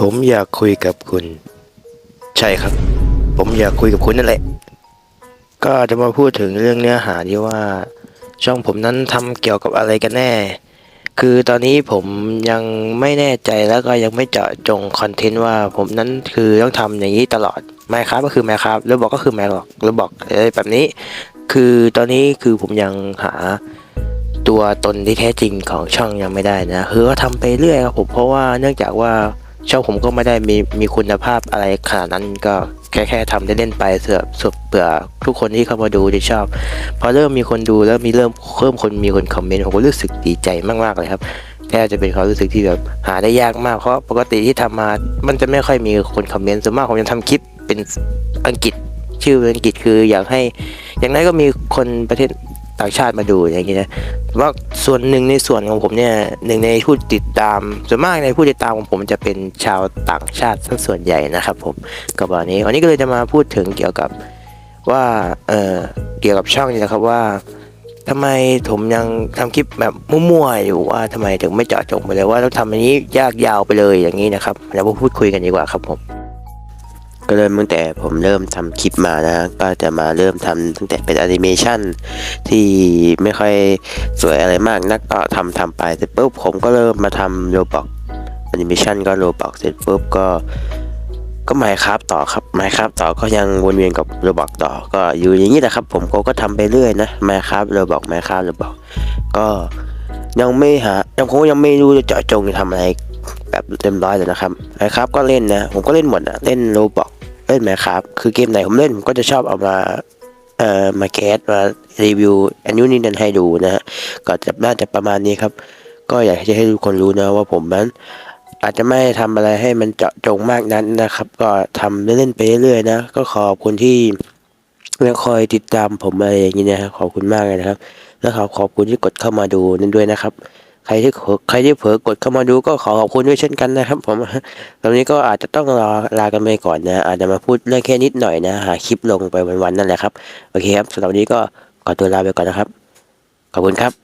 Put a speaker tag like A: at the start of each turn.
A: ผมอยากคุยกับคุณ ใช่ครับ ผมอยากคุยกับคุณนั่นแหละ ก็จะมาพูดถึงเรื่องเนื้อหาที่ว่า ช่องผมนั้นทำเกี่ยวกับอะไรกันแน่ คือตอนนี้ผมยังไม่แน่ใจแล้วก็ยังไม่เจาะจงคอนเทนต์ว่าผมนั้นคือต้องทำอย่างนี้ตลอดไมครับก็คือไมครับแล้วบอกก็คือไมบอกแล้วบอกอะไรแบบนี้ คือตอนนี้คือผมยังหาตัวตนที่แท้จริงของช่องยังไม่ได้นะคือก็ทำไปเรื่อยครับผมเพราะว่าเนื่องจากว่า ช่องผมก็ไม่ได้มีมีคุณภาพอะไรขนาดนั้นก็แค่แค่ทำเล่นๆไปเสือสุดเผื่อทุกคนที่เข้ามาดูจะชอบ พอเริ่มมีคนดูแล้วมีเริ่มเพิ่มคนมีคนคอมเมนต์ผมก็รู้สึกดีใจมากๆเลยครับแค่จะเป็นความรู้สึกที่แบบหาได้ยากมากเพราะปกติที่ทำมา มันจะไม่ค่อยมีคนคอมเมนต์ส่วนมากผมจะทำคลิปเป็นอังกฤษชื่อเป็นอังกฤษคืออยากให้ อย่างนั้นก็มีคนประเทศ ต่างชาติมาดูอย่างเงี้ยว่าส่วนหนึ่งในส่วนของผมเนี่ยหนึ่งในผู้ติดตามส่วนมากในผู้ติดตามของผมจะเป็นชาวต่างชาติส่วนใหญ่นะครับผมกับวันนี้วันนี้ก็เลยจะมาพูดถึงเกี่ยวกับว่าเออเกี่ยวกับช่องนี่นะครับว่าทำไมผมยังทำคลิปแบบมั่วๆอยู่ว่าทำไมถึงไม่เจาะจงไปเลยว่าต้องทำอันนี้ยากยาวไปเลยอย่างนี้นะครับเดี๋ยวมาพูดคุยกันดีกว่าครับผม
B: ก็เริ่มตั้งแต่ผมเริ่มทำคลิปมานะก็จะมาเริ่มทำตั้งแต่เป็นแอนิเมชันที่ไม่ค่อยสวยอะไรมากนักก็ทำทำไปเสร็จปุ๊บผมก็เริ่มมาทำโรบอกแอนิเมชันก็โรบอกเสร็จปุ๊บก็ก็ไมครับต่อครับไมครับต่อก็ยังวนเวียนกับโรบอกต่อก็อยู่อย่างนี้แหละครับ ผมก็ก็ทำไปเรื่อยนะไมครับโรบอกไมครับโรบอกก็ยังไม่หายังผมก็ยังไม่รู้จะเจาะจงจะทำอะไร แบบเต็มร้อยเลยนะครับไมครับก็เล่นนะ ผมก็เล่นหมดนะเล่นโรบอกเล่นไหมครับ คือเกมไหนผมเล่นผมก็จะชอบเอามาเอ่อมาแคสมารีวิวอันนู้นนี่นั่นให้ดูนะฮะก็จะน่าจะประมาณนี้ครับ ก็อยากจะให้ทุกคนรู้นะว่าผมนั้นอาจจะไม่ทำอะไรให้มันเจาะจงมากนั้นนะครับ ก็ทำเล่นๆไปเรื่อยๆนะ ก็ขอบคุณที่ยังคอยติดตามผมอะไรอย่างนี้นะครับขอบคุณมากเลยนะครับ แล้วขอขอบคุณที่กดเข้ามาดูนั่นด้วยนะครับ ใครที่เผลอใครที่เผลอกดเข้ามาดูก็ขอขอบคุณด้วยเช่นกันนะครับ ผมตอนนี้ก็อาจจะต้องรอลากันไปก่อนนะ อาจจะมาพูดเรื่องแค่นิดหน่อยนะหาคลิปลงไปวันๆนั่นแหละครับ โอเคครับสำหรับวันนี้ก็ขอตัวลาไปก่อนนะครับ ขอบคุณครับ